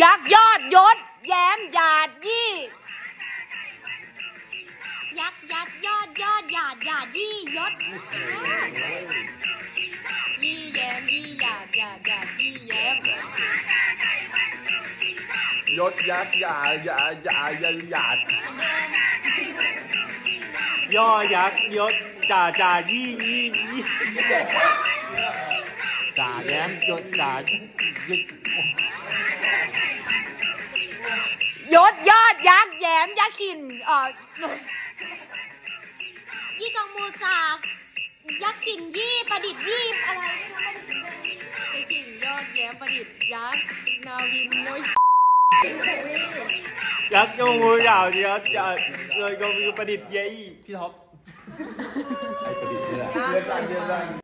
ยักษ์ยอดยศ แย้มหยาดยี่ ยักษ์ยัดยอดยอดหยาดหยาดยี่ยศยี่แย้มยี่หยาดหยาดหยาดยี่แย้มยศยักษ์ยาหยาหยาหยาหยาดย่อยักษ์ยศจ่าจ่ายี่ยี่ยี่จ่าแย้มยศจ่ายี่ ยศยอดยักษ์แย้มยักษ์ขินเอ่อยี่กองมูจากยักษ์ขินยี่ประดิษฐ์ยี่อะไรไอ้ขินยอดแย้มประดิษฐ์ยักษ์นาวินน้อยยักษ์ยงมือยาวเดียวจ่าเลยก็มีประดิษฐ์เย้ยพี่ท็อปไอ้ประดิษฐ์เนี่ยเดือนจันทร์เดือนจันทร์